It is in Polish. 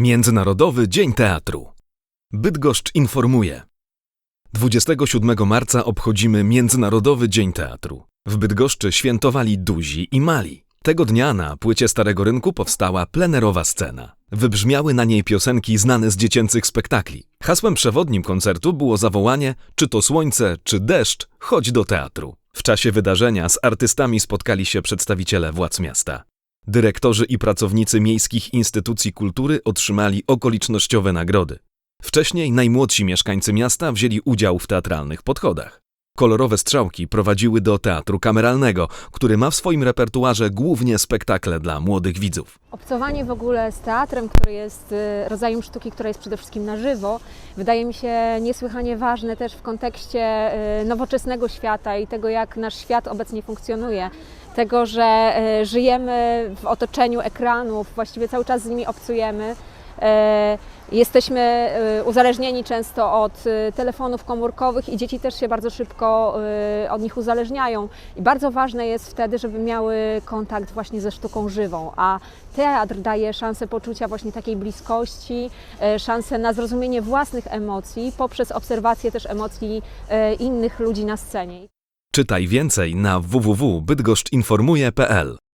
Międzynarodowy Dzień Teatru. Bydgoszcz informuje. 27 marca obchodzimy Międzynarodowy Dzień Teatru. W Bydgoszczy świętowali duzi i mali. Tego dnia na płycie Starego Rynku powstała plenerowa scena. Wybrzmiały na niej piosenki znane z dziecięcych spektakli. Hasłem przewodnim koncertu było zawołanie czy to słońce, czy deszcz, chodź do teatru. W czasie wydarzenia z artystami spotkali się przedstawiciele władz miasta. Dyrektorzy i pracownicy miejskich instytucji kultury otrzymali okolicznościowe nagrody. Wcześniej najmłodsi mieszkańcy miasta wzięli udział w teatralnych podchodach. Kolorowe strzałki prowadziły do teatru kameralnego, który ma w swoim repertuarze głównie spektakle dla młodych widzów. Obcowanie w ogóle z teatrem, który jest y, rodzajem sztuki, która jest przede wszystkim na żywo, wydaje mi się niesłychanie ważne też w kontekście y, nowoczesnego świata i tego, jak nasz świat obecnie funkcjonuje. Tego, że y, żyjemy w otoczeniu ekranów, właściwie cały czas z nimi obcujemy. E, Jesteśmy y, uzależnieni często od y, telefonów komórkowych i dzieci też się bardzo szybko od nich uzależniają. I bardzo ważne jest wtedy, żeby miały kontakt właśnie ze sztuką żywą, a teatr daje szansę poczucia właśnie takiej bliskości, e, szansę na zrozumienie własnych emocji poprzez obserwację też emocji e, innych ludzi na scenie. Czytaj więcej na www.bydgoszczynformuje.pl